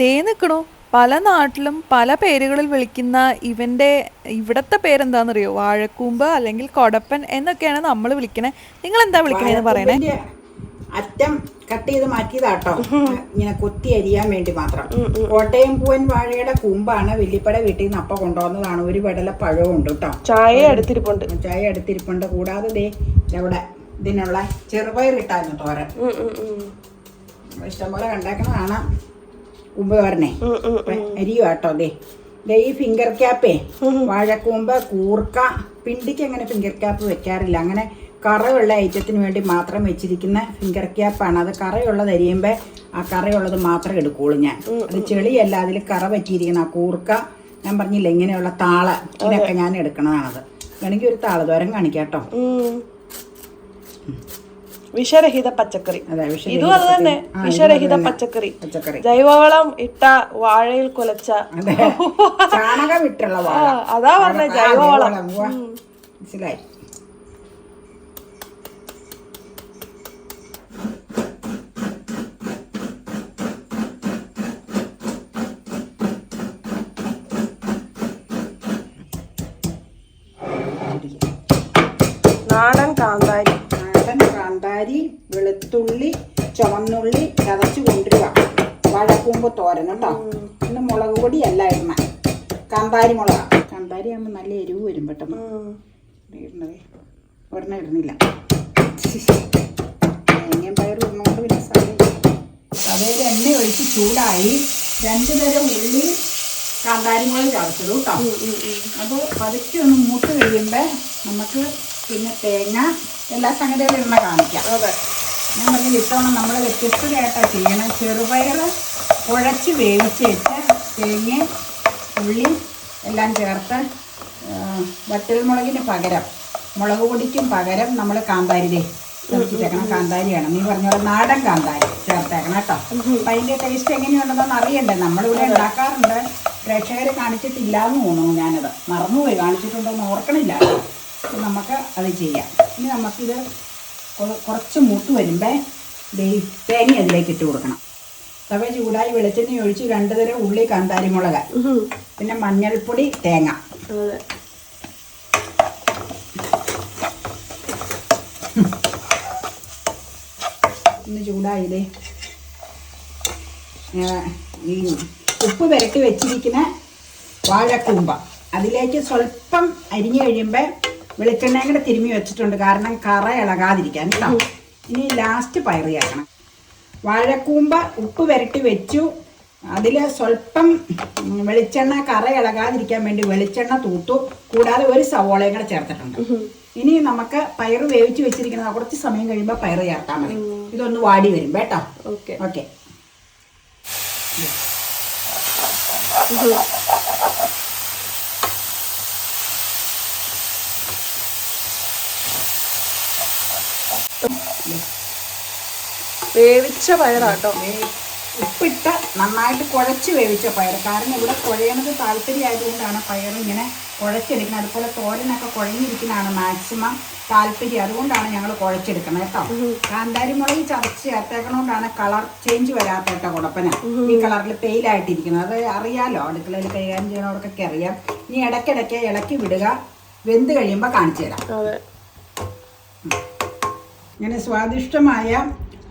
ദേ നിൽക്കണോ പല നാട്ടിലും പല പേരുകളിൽ വിളിക്കുന്ന ഇവന്റെ ഇവിടത്തെ പേരെന്താണെന്നറിയോ വാഴക്കൂമ്പ് അല്ലെങ്കിൽ കൊടപ്പൻ എന്നൊക്കെയാണ് നമ്മൾ വിളിക്കണേ. നിങ്ങൾ എന്താ വിളിക്കണേന്ന് പറയണേ? അറ്റം കട്ട് ചെയ്ത് മാറ്റിയതാട്ടോ. ഇങ്ങനെ കൊത്തി അരിയാൻ വേണ്ടി മാത്രം. കോട്ടയം പൂവൻ വാഴയുടെ കൂമ്പാണ് വെല്ലിപ്പട വീട്ടിൽ നിന്ന് അപ്പ കൊണ്ടുവന്നതാണ്. ഒരു വെടല പഴവും ഉണ്ട് കേട്ടോ. ചായ എടുത്തിരിപ്പുണ്ട്. ചായ എടുത്തിരിപ്പുണ്ട്. കൂടാതെ ദേ ഇവിടെ ഇതിനുള്ള ചെറുപയർ ഇട്ടായിരുന്നു തോരൻ. ഇഷ്ടംപോലെ കണ്ടേക്കണതാണ് കൂമ്പ് ഉം. അരിയോ കേട്ടോ ദേ. ദേ ഈ ഫിംഗർ ക്യാപ്പേ വാഴക്കൂമ്പ് കൂർക്ക പിണ്ടിക്ക് അങ്ങനെ ഫിംഗർ ക്യാപ്പ് വെക്കാറില്ല. അങ്ങനെ കറയുള്ള ഐറ്റത്തിന് വേണ്ടി മാത്രം വെച്ചിരിക്കുന്ന ഫിംഗർ ക്യാപ്പാണ് അത് കറയുള്ളത് അരിയുമ്പോൾ ആ കറയുള്ളത് മാത്രമേ എടുക്കുള്ളൂ ഞാൻ. അത് ചെളിയല്ല അതിൽ കറ പറ്റിയിരിക്കുന്ന ആ കൂർക്ക ഞാൻ പറഞ്ഞില്ല ഇങ്ങനെയുള്ള താള ഇതൊക്കെ ഞാൻ എടുക്കണതാണത്. വേണമെങ്കിൽ ഒരു താളതോരം കാണിക്കാം കേട്ടോ. വിഷരഹിത പച്ചക്കറി. ഇതും അത് തന്നെ. വിഷരഹിത പച്ചക്കറി. ജൈവവളം ഇട്ട വാഴയിൽ കുലച്ച അതെ. പറഞ്ഞ ജൈവവളം. മനസ്സിലായി. നാടൻ കാന്താരി നാടൻ കാന്താരി വെളുത്തുള്ളി ചുവന്നുള്ളി ചതച്ച് കൊണ്ടുവരിക. വാഴക്കൂമ്പ് തോരൻ കേട്ടോ. പിന്നെ മുളക് പൊടി അല്ല ഇടണ കാന്താരി മുളക. കാന്താരി ആകുമ്പോൾ നല്ല എരിവ് വരും പെട്ടെന്ന്. ഇടണത് ഒരെണ്ണം ഇടുന്നില്ല. തേങ്ങയും പയർ ഇടുന്നതുകൊണ്ട് പിന്നെ സാധനം തവയിൽ എണ്ണ ഒഴിച്ച് ചൂടായി രണ്ട് തരം ഉള്ളി കാന്താരി മുളക് ചതച്ചത് കേട്ടോ. അപ്പോൾ പതുക്കെ ഒന്ന് മൂത്ത് കഴിയുമ്പോൾ നമുക്ക് പിന്നെ തേങ്ങ എല്ലാ സംഗതികളും ഇടണ കാണിക്കാം. അതെ. ഞാൻ പറഞ്ഞില്ല ഇത്തവണ നമ്മൾ വ്യത്യസ്തതയായിട്ടാണ് ചെയ്യണം. ചെറുപയർ കുഴച്ച് വേവിച്ച് വെച്ച് തേങ്ങയും ഉള്ളിയും എല്ലാം ചേർത്ത് വറ്റൽ വറ്റൽമുളകിന് പകരം മുളക് പൊടിക്കും പകരം നമ്മൾ കാന്താരിതേ ചേർത്തിട്ടേക്കണം. കാന്താരിയാണ്. നീ പറഞ്ഞ പോലെ നാടൻ കാന്താരി ചേർത്തേക്കണം കേട്ടോ. അപ്പം അതിന്റെ ടേസ്റ്റ് എങ്ങനെയുണ്ടെന്ന് അറിയണ്ടേ. നമ്മളിവിടെ ഉണ്ടാക്കാറുണ്ട്. പ്രേക്ഷകർ കാണിച്ചിട്ടില്ല എന്ന് തോന്നുന്നു ഞാനത്. മറന്നുപോയി. കാണിച്ചിട്ടുണ്ടോ എന്ന് ഓർക്കണില്ല നമുക്ക് അത് ചെയ്യാം. ഇനി നമുക്കിത് കുറച്ച് മുട്ട് വരുമ്പേ ദേ ഈ തേങ്ങ അതിലേക്ക് ഇട്ട് കൊടുക്കണം. തവ ചൂടായി വെളിച്ചെണ്ണ ഒഴിച്ച് രണ്ട് തരം ഉള്ളി കാന്താരി മുളക്. പിന്നെ മഞ്ഞൾപ്പൊടി തേങ്ങ. ഒന്ന് ചൂടായില്ലേ ഈ ഉപ്പ് പുരട്ടി വെച്ചിരിക്കുന്ന വാഴക്കൂമ്പ. അതിലേക്ക് സ്വല്പം അരിഞ്ഞു കഴിയുമ്പോൾ വെളിച്ചെണ്ണയും കൂടെ തിരുമ്മി വെച്ചിട്ടുണ്ട്. കാരണം കറ ഇളകാതിരിക്കാൻ കേട്ടോ. ഇനി ലാസ്റ്റ് പയറ് ആക്കണം വാഴക്കൂമ്പ ഉപ്പ് വരട്ടി വെച്ചു. അതിൽ സ്വല്പം വെളിച്ചെണ്ണ കറ ഇളകാതിരിക്കാൻ വേണ്ടി വെളിച്ചെണ്ണ തൂത്തു. കൂടാതെ ഒരു സവോളയും കൂടെ ചേർത്തിട്ടുണ്ട്. ഇനി നമുക്ക് പയറ് വേവിച്ച് വെച്ചിരിക്കുന്നത് കുറച്ച് സമയം കഴിയുമ്പോൾ പയറ് ചേർത്താൽ മതി. ഇതൊന്ന് വാടി വരും കേട്ടോ. ഓക്കെ. ഓക്കെ. വേവിച്ച പയറാട്ടോ. ഉപ്പിട്ട് നന്നായിട്ട് കുഴച്ച് വേവിച്ച പയർ കാരണം ഇവിടെ കുഴയണത് താല്പര്യമായതുകൊണ്ടാണ് പയർ ഇങ്ങനെ കുഴച്ചെടുക്കുന്നത്. അതുപോലെ തോരനൊക്കെ കുഴഞ്ഞിരിക്കുന്നതാണ് മാക്സിമം താല്പര്യം. അതുകൊണ്ടാണ് ഞങ്ങൾ കുഴച്ചെടുക്കുന്നത് കേട്ടോ. കാന്താരി മുളക് ചതച്ച് ചേർത്തേക്കണോണ്ടാണ് കളർ ചേഞ്ച് വരാത്ത കേട്ടോ കുടപ്പന ഈ കളറിൽ പെയിലായിട്ടിരിക്കുന്നത് അത് അറിയാലോ അടുക്കളയിൽ കൈകാര്യം ചെയ്യണവർക്കൊക്കെ അറിയാം. ഇനി ഇടയ്ക്കിടയ്ക്ക് ഇളക്കി വിടുക. വെന്ത് കഴിയുമ്പോൾ കാണിച്ചു തരാം. ഇങ്ങനെ സ്വാദിഷ്ടമായ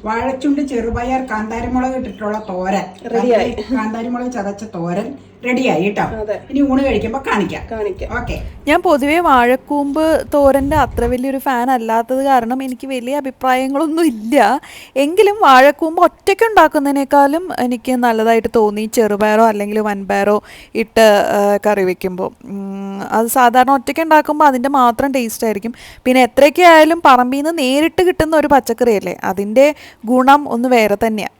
വാഴച്ചുണ്ട് ചെറുപയർ കാന്താരിമുളക് ഇട്ടിട്ടുള്ള തോരൻ. കാന്താരിമുളക് ചതച്ച തോരൻ റെഡിയായി കേട്ടോ. ഇനി ഊണ് കഴിക്കുമ്പോ കാണിക്കാം. കാണിക്കാം. ഓക്കെ ഞാൻ പൊതുവെ വാഴക്കൂമ്പ് തോരന്റെ അത്ര വലിയൊരു ഫാൻ അല്ലാത്തത് കാരണം എനിക്ക് വലിയ അഭിപ്രായങ്ങളൊന്നും ഇല്ല. എങ്കിലും വാഴക്കൂമ്പ് ഒറ്റയ്ക്ക് ഉണ്ടാക്കുന്നതിനേക്കാളും എനിക്ക് നല്ലതായിട്ട് തോന്നി ചെറുപയറോ അല്ലെങ്കിൽ വൻപയറോ ഇട്ട് കറി വെക്കുമ്പോൾ അത് സാധാരണ ഒറ്റയ്ക്ക് ഉണ്ടാക്കുമ്പോൾ അതിന്റെ മാത്രം ടേസ്റ്റ് ആയിരിക്കും. പിന്നെ എത്രയൊക്കെ ആയാലും പറമ്പിൽ നിന്ന് നേരിട്ട് കിട്ടുന്ന ഒരു പച്ചക്കറിയല്ലേ? അതിന്റെ ഗുണം ഒന്ന് വേറെ തന്നെയാണ്